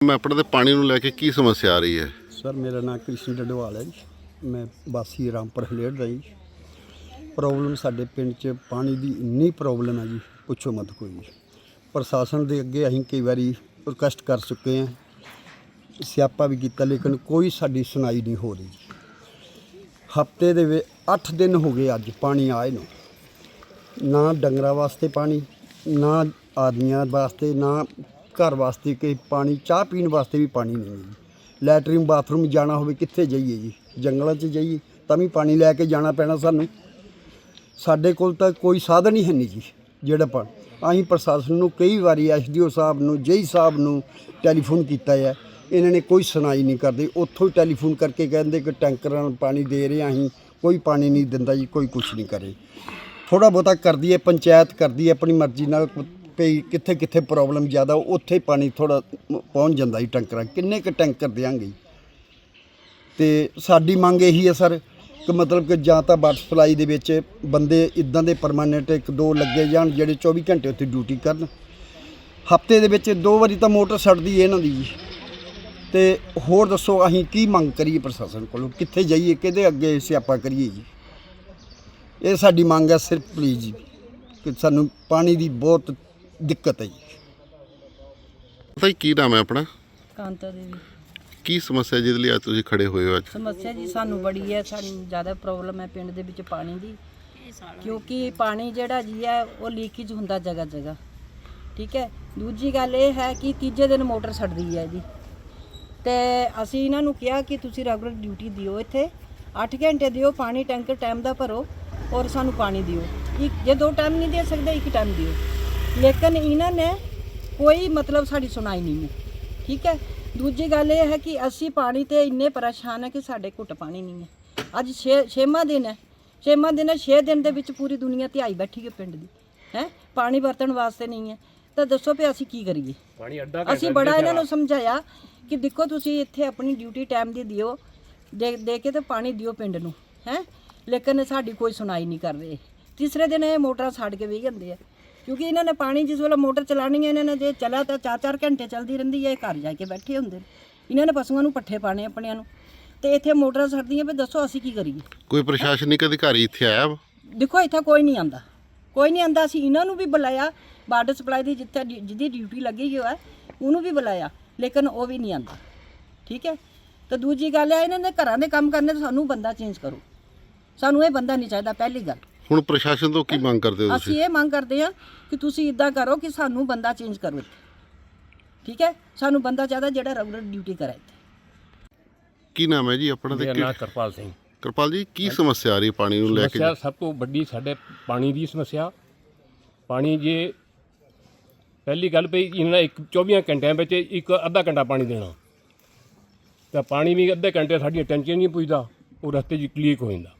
ਮੈਂ ਆਪਣੇ ਤੇ ਪਾਣੀ ਨੂੰ ਲੈ ਕੇ ਕੀ ਸਮੱਸਿਆ ਆ ਰਹੀ ਹੈ? ਸਰ, ਮੇਰਾ ਨਾਮ ਕ੍ਰਿਸ਼ਨ ਡਡਵਾਲ ਹੈ ਜੀ। ਮੈਂ ਵਾਸੀ ਰਾਮਪੁਰ ਹਲੇੜ ਦਾ ਜੀ। ਪ੍ਰੋਬਲਮ ਸਾਡੇ ਪਿੰਡ 'ਚ ਪਾਣੀ ਦੀ ਇੰਨੀ ਪ੍ਰੋਬਲਮ ਹੈ ਜੀ, ਪੁੱਛੋ ਮਤ ਕੋਈ ਜੀ ਪ੍ਰਸ਼ਾਸਨ ਦੇ ਅੱਗੇ ਅਸੀਂ ਕਈ ਵਾਰੀ ਰਿਕੁਐਸਟ ਕਰ ਚੁੱਕੇ ਹਾਂ। ਸਿਆਪਾ ਵੀ ਕੀਤਾ, ਲੇਕਿਨ ਕੋਈ ਸਾਡੀ ਸੁਣਾਈ ਨਹੀਂ ਹੋ ਰਹੀ ਹਫ਼ਤੇ ਦੇ ਵਿੱਚ 8 ਦਿਨ ਹੋ ਗਏ ਅੱਜ ਪਾਣੀ ਆਏ ਨੂੰ। ਨਾ ਡੰਗਰਾਂ ਵਾਸਤੇ ਪਾਣੀ, ਨਾ ਆਦਮੀਆਂ ਵਾਸਤੇ, ਨਾ ਘਰ ਵਾਸਤੇ ਕਿ ਪਾਣੀ, ਚਾਹ ਪੀਣ ਵਾਸਤੇ ਵੀ ਪਾਣੀ ਨਹੀਂ ਹੈ। ਜੀ ਲੈਟਰਿੰਗ ਬਾਥਰੂਮ ਜਾਣਾ ਹੋਵੇ ਕਿੱਥੇ ਜਾਈਏ ਜੀ? ਜੰਗਲਾਂ 'ਚ ਜਾਈਏ, ਤਾਂ ਵੀ ਪਾਣੀ ਲੈ ਕੇ ਜਾਣਾ ਪੈਣਾ ਸਾਨੂੰ। ਸਾਡੇ ਕੋਲ ਤਾਂ ਕੋਈ ਸਾਧਨ ਹੀ ਹੈ ਨਹੀਂ ਜੀ, ਜਿਹੜਾ ਪਾ ਅਸੀਂ ਪ੍ਰਸ਼ਾਸਨ ਨੂੰ ਕਈ ਵਾਰੀ ਐਸਡੀਓ ਸਾਹਿਬ ਨੂੰ, ਜੇਈ ਸਾਹਿਬ ਨੂੰ ਟੈਲੀਫੋਨ ਕੀਤਾ ਹੈ ਇਹਨਾਂ ਨੇ ਕੋਈ ਸੁਣਾਈ ਨਹੀਂ ਕਰਦੇ। ਉੱਥੋਂ ਹੀ ਟੈਲੀਫੋਨ ਕਰਕੇ ਕਹਿੰਦੇ ਕਿ ਟੈਂਕਰਾਂ ਨਾਲ ਪਾਣੀ ਦੇ ਰਹੇ ਹਾਂ ਅਸੀਂ, ਕੋਈ ਪਾਣੀ ਨਹੀਂ ਦਿੰਦਾ ਜੀ, ਕੋਈ ਕੁਝ ਨਹੀਂ ਕਰੇ। ਥੋੜਾ ਬਹੁਤਾ ਕਰਦੀ ਹੈ, ਪੰਚਾਇਤ ਕਰਦੀ ਹੈ, ਆਪਣੀ ਮਰਜ਼ੀ ਨਾਲ ਭਈ ਕਿੱਥੇ ਕਿੱਥੇ ਪ੍ਰੋਬਲਮ ਜ਼ਿਆਦਾ, ਉੱਥੇ ਪਾਣੀ ਥੋੜਾ ਪਹੁੰਚ ਜਾਂਦਾ ਜੀ ਟੈਂਕਰਾਂ, ਕਿੰਨੇ ਕੁ ਟੈਂਕਰ ਦਿਆਂਗੇ ਤੇ ਸਾਡੀ ਮੰਗ ਇਹੀ ਹੈ ਸਰ, ਕਿ ਮਤਲਬ ਕਿ ਜਾਂ ਤਾਂ ਵਾਟਰ ਸਪਲਾਈ ਦੇ ਵਿੱਚ ਬੰਦੇ ਇਦਾਂ ਦੇ ਪਰਮਾਨੈਂਟ ਇੱਕ ਦੋ ਲੱਗੇ ਜਾਣ, ਜਿਹੜੇ 24 ਘੰਟੇ ਉੱਥੇ ਡਿਊਟੀ ਕਰਨ। ਹਫ਼ਤੇ ਦੇ ਵਿੱਚ ਦੋ ਵਾਰੀ ਤਾਂ ਮੋਟਰ ਛੱਡਦੀ ਹੈ ਇਹਨਾਂ ਦੀ ਜੀ। ਤੇ ਹੋਰ ਦੱਸੋ, ਅਸੀਂ ਕੀ ਮੰਗ ਕਰੀਏ ਪ੍ਰਸ਼ਾਸਨ ਕੋਲੋਂ? ਕਿੱਥੇ ਜਾਈਏ, ਕਿਹਦੇ ਅੱਗੇ ਸਿਆਪਾ ਕਰੀਏ ਜੀ? ਇਹ ਸਾਡੀ ਮੰਗ ਹੈ ਸਿਰਫ ਪਲੀਜ਼ ਜੀ, ਕਿ ਸਾਨੂੰ ਪਾਣੀ ਦੀ ਬਹੁਤ ਦਿੱਕਤ ਹੈ ਜੀ। ਪਤਾ ਕੀ ਨਾਮ ਹੈ ਆਪਣਾ? ਕਾਂਤਾ ਦੇਵੀ। ਕੀ ਸਮੱਸਿਆ ਜਿਹਦੇ ਲਈ ਅੱਜ ਤੁਸੀਂ ਖੜੇ ਹੋਏ ਹੋ ਅੱਜ? ਸਮੱਸਿਆ ਜੀ ਸਾਨੂੰ ਬੜੀ ਹੈ ਸਾਨੂੰ ਜ਼ਿਆਦਾ ਪ੍ਰੋਬਲਮ ਹੈ ਪਿੰਡ ਦੇ ਵਿੱਚ ਪਾਣੀ ਦੀ। ਕਿਉਂਕਿ ਪਾਣੀ ਜਿਹੜਾ ਜੀ ਹੈ ਉਹ ਲੀਕੇਜ ਹੁੰਦਾ ਜਗ੍ਹਾ ਜਗ੍ਹਾ। ਠੀਕ ਹੈ? ਦੂਜੀ ਗੱਲ ਇਹ ਹੈ ਕਿ ਤੀਜੇ ਦਿਨ ਮੋਟਰ ਛੱਡਦੀ ਹੈ ਜੀ। ਤੇ ਅਸੀਂ ਇਹਨਾਂ ਨੂੰ ਕਿਹਾ ਕਿ ਤੁਸੀਂ ਰੈਗੂਲਰ ਡਿਊਟੀ ਦਿਓ ਇੱਥੇ। 8 ਘੰਟੇ ਦਿਓ ਪਾਣੀ ਟੈਂਕਰ ਟਾਈਮ ਦਾ ਭਰੋ ਔਰ ਸਾਨੂੰ ਪਾਣੀ ਦਿਓ। ਇੱਕ ਜੇ ਦੋ ਟਾਈਮ ਨਹੀਂ ਦੇ ਸਕਦੇ ਇੱਕ ਟਾਈਮ ਦਿਓ। ਲੇਕਿਨ ਇਹਨਾਂ ਨੇ ਕੋਈ ਮਤਲਬ ਸਾਡੀ ਸੁਣਾਈ ਨਹੀਂ ਹੈ। ਠੀਕ ਹੈ? ਦੂਜੀ ਗੱਲ ਇਹ ਹੈ ਕਿ ਅਸੀਂ ਪਾਣੀ ਤੇ ਇੰਨੇ ਪਰੇਸ਼ਾਨ ਹੈ ਕਿ ਸਾਡੇ ਘੁੱਟ ਪਾਣੀ ਨਹੀਂ ਹੈ। ਅੱਜ ਛੇ ਛੇਵਾਂ ਦਿਨ ਹੈ। ਛੇਵਾਂ ਦਿਨ ਹੈ 6 ਦਿਨ ਦੇ ਵਿੱਚ ਪੂਰੀ ਦੁਨੀਆ ਧਿਆਈ ਬੈਠੀ ਹੈ ਪਿੰਡ ਦੀ। ਹੈ? ਪਾਣੀ ਵਰਤਣ ਵਾਸਤੇ ਨਹੀਂ ਹੈ। ਤਾਂ ਦੱਸੋ ਵੀ ਅਸੀਂ ਕੀ ਕਰੀਏ? ਪਾਣੀ ਅੱਡਾ ਅਸੀਂ ਬੜਾ ਇਹਨਾਂ ਨੂੰ ਸਮਝਾਇਆ ਕਿ ਦੇਖੋ ਤੁਸੀਂ ਇੱਥੇ ਆਪਣੀ ਡਿਊਟੀ ਟਾਈਮ ਦੀ ਦਿਓ ਦੇ ਦੇ ਕੇ ਤੇ ਪਾਣੀ ਦਿਓ ਪਿੰਡ ਨੂੰ। ਹੈ? ਲੇਕਿਨ ਸਾਡੀ ਕੋਈ ਸੁਣਾਈ ਨਹੀਂ ਕਰ ਰਹੇ। ਤੀਸਰੇ ਦਿਨ ਇਹ ਮੋਟਰਾਂ ਛੱਡ ਕੇ ਵੀ ਜਾਂਦੇ ਆ। ਕਿਉਂਕਿ ਇਹਨਾਂ ਨੇ ਪਾਣੀ ਜਿਸ ਵੇਲੇ ਮੋਟਰ ਚਲਾਣੀ ਹੈ ਇਹਨਾਂ ਨੇ ਜੇ ਚਲਾ ਤਾਂ 4-4 ਘੰਟੇ ਚੱਲਦੀ ਰਹਿੰਦੀ ਹੈ ਇਹ ਘਰ ਜਾ ਕੇ ਬੈਠੇ ਹੁੰਦੇ ਨੇ। ਇਹਨਾਂ ਨੇ ਪਸ਼ੂਆਂ ਨੂੰ ਪੱਠੇ ਪਾਣੇ ਆਪਣਿਆਂ ਨੂੰ। ਤੇ ਇੱਥੇ ਮੋਟਰਾਂ ਛੱਡਦੀਆਂ ਵੀ ਦੱਸੋ ਅਸੀਂ ਕੀ ਕਰੀਏ? ਕੋਈ ਪ੍ਰਸ਼ਾਸਨਿਕ ਅਧਿਕਾਰੀ ਇੱਥੇ ਆਇਆ ਵਾ? ਦੇਖੋ ਇੱਥੇ ਕੋਈ ਨਹੀਂ ਆਂਦਾ ਕੋਈ ਨਹੀਂ ਆਂਦਾ ਅਸੀਂ ਇਹਨਾਂ ਨੂੰ ਵੀ ਬੁਲਾਇਆ। ਵਾਟਰ ਸਪਲਾਈ ਦੀ ਜਿੱਥੇ ਡਿ- ਜਿਹਦੀ ਡਿਊਟੀ ਲੱਗੀ ਹੋਈ ਹੈ ਉਹਨੂੰ ਵੀ ਬੁਲਾਇਆ। ਲੇਕਿਨ ਉਹ ਵੀ ਨਹੀਂ ਆਂਦਾ ਠੀਕ ਹੈ? ਤੇ ਦੂਜੀ ਗੱਲ ਹੈ ਇਹਨਾਂ ਦੇ ਘਰਾਂ ਦੇ ਕੰਮ ਕਰਨੇ ਤੇ ਸਾਨੂੰ ਬੰਦਾ ਚੇਂਜ ਕਰੋ। ਸਾਨੂੰ ਇਹ ਬੰਦਾ ਨਹੀਂ ਚਾਹੀਦਾ ਪਹਿਲੀ ਗੱਲ। ਹੁਣ ਪ੍ਰਸ਼ਾਸਨ ਤੋਂ ਕੀ ਮੰਗ ਕਰਦੇ ਹੋ ਤੁਸੀਂ? ਅਸੀਂ ਇਹ ਮੰਗ ਕਰਦੇ ਹਾਂ ਕਿ ਤੁਸੀਂ ਇਦਾਂ ਕਰੋ ਕਿ ਸਾਨੂੰ ਬੰਦਾ ਚੇਂਜ ਕਰੋ ਇੱਥੇ। ਠੀਕ ਹੈ? ਸਾਨੂੰ ਬੰਦਾ ਚਾਹੀਦਾ ਜਿਹੜਾ ਰੈਗੂਲਰ ਡਿਊਟੀ ਕਰੇ ਇੱਥੇ। ਕੀ ਨਾਮ ਹੈ ਜੀ ਆਪਣਾ ਤੇ ਮੇਰਾ ਕੀ- ਨਾਮ ਕਰਪਾਲ ਸਿੰਘ। ਕਿਰਪਾਲ ਜੀ ਕੀ ਸਮੱਸਿਆ ਆ ਰਹੀ ਹੈ ਪਾਣੀ ਨੂੰ ਲੈ ਕੇ? ਸਮੱਸਿਆ ਸਭ ਤੋਂ ਵੱਡੀ ਸਾਡੇ ਪਾਣੀ ਦੀ ਸਮੱਸਿਆ। ਪਾਣੀ ਜੇ ਪਹਿਲੀ ਗੱਲ ਪਈ ਇਹਨਾਂ ਨੇ ਇੱਕ 24 ਘੰਟਿਆਂ ਵਿੱਚ ਇੱਕ ਅੱਧਾ ਘੰਟਾ ਪਾਣੀ ਦੇਣਾ। ਤਾਂ ਪਾਣੀ ਵੀ ਅੱਧੇ ਘੰਟੇ ਸਾਡੀਆਂ ਟੈਂਸ਼ਨ ਨਹੀਂ ਪੁੱਜਦਾ ਉਹ ਰਸਤੇ 'ਚ ਲੀਕ ਹੋ ਜਾਂਦਾ।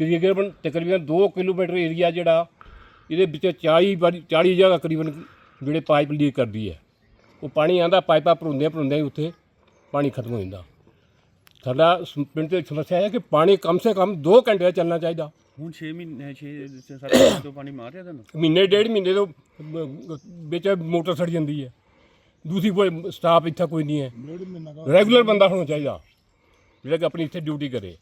ਤਕਰੀਬਨ ਤਕਰੀਬਨ 2 ਕਿਲੋਮੀਟਰ ਏਰੀਆ ਜਿਹੜਾ ਇਹਦੇ ਵਿੱਚ 40 ਵਾਰੀ 40 ਜਗ੍ਹਾ ਤਕਰੀਬਨ ਜਿਹੜੇ ਪਾਈਪ ਲੀਕ ਕਰਦੀ ਹੈ। ਉਹ ਪਾਣੀ ਆਂਦਾ ਪਾਈਪਾਂ ਭਰੁੰਦੇ ਭਰੁੰਦੇ ਉੱਥੇ ਪਾਣੀ ਖਤਮ ਹੋ ਜਾਂਦਾ। ਸਾਡਾ ਪਿੰਡ ਤੇ ਸਮੱਸਿਆ ਹੈ ਕਿ ਪਾਣੀ ਕਮ ਸੇ ਕਮ 2 ਘੰਟੇ ਚੱਲਣਾ ਚਾਹੀਦਾ। ਹੁਣ 6 ਮਹੀਨੇ 6 7 ਮਹੀਨੇ ਤੋਂ ਪਾਣੀ ਮਾਰ ਰਿਹਾ ਤੁਹਾਨੂੰ? ਮਹੀਨੇ ਡੇਢ ਮਹੀਨੇ ਤੋਂ ਵਿੱਚ ਮੋਟਰ ਸੜ ਜਾਂਦੀ ਹੈ। ਦੂਸਰੀ ਕੋਈ ਸਟਾਫ ਇੱਥੇ ਕੋਈ ਨਹੀਂ ਹੈ। ਰੈਗੂਲਰ ਬੰਦਾ ਹੋਣਾ ਚਾਹੀਦਾ। ਜਿਹੜਾ ਕਿ ਆਪਣੀ ਇੱਥੇ ਡਿਊਟੀ ਕਰੇ।